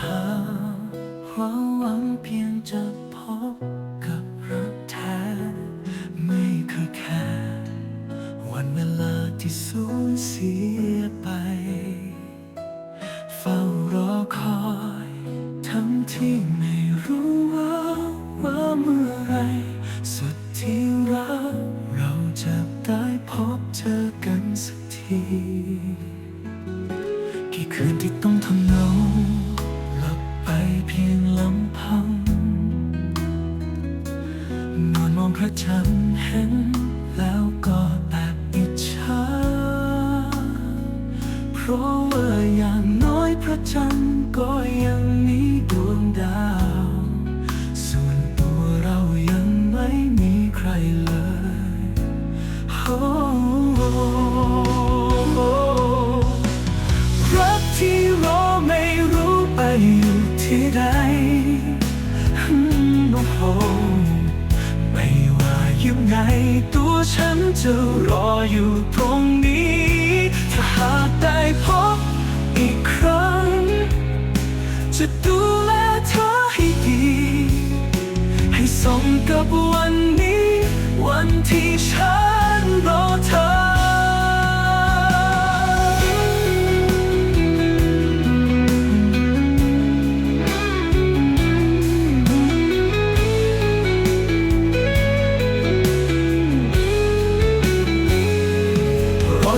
หาเพราหวังเพียงจะพบกับรักแท้ ไม่คือแค่ วันเวลาที่สูญเสียไป เฝ้ารอคอยทั้งที่ไม่รู้ว่าว่าเมื่อไร สุดที่รัก เราจะได้พบเจอกันสักที กี่คืนที่ต้องทำนอง เพียงลำพัง นอนมองพระจันทร์เห็นแล้วก็แอบอิจฉา เพราะว่าอย่างน้อยพระจันทร์ก็ยัง ที่ใดโอ้โหไม่ว่ายังไง ตัวฉันจะรออยู่ตรงนี้ ถ้าหากได้พบอีกครั้ง จะดูแลเธอให้ดี ให้สมกับวันนี้ วันที่ฉัน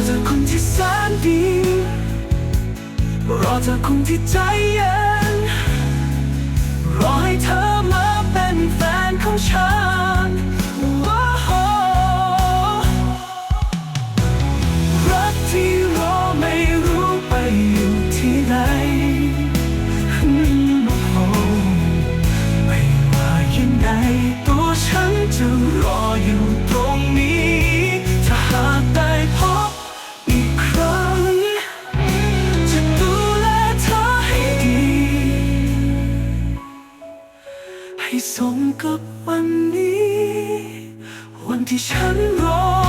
เธอคนที่แสนดี รอเธอคนที่ใจเย็น รอให้เธอ ให้สมกับวันนี้ วันที่ฉันรอ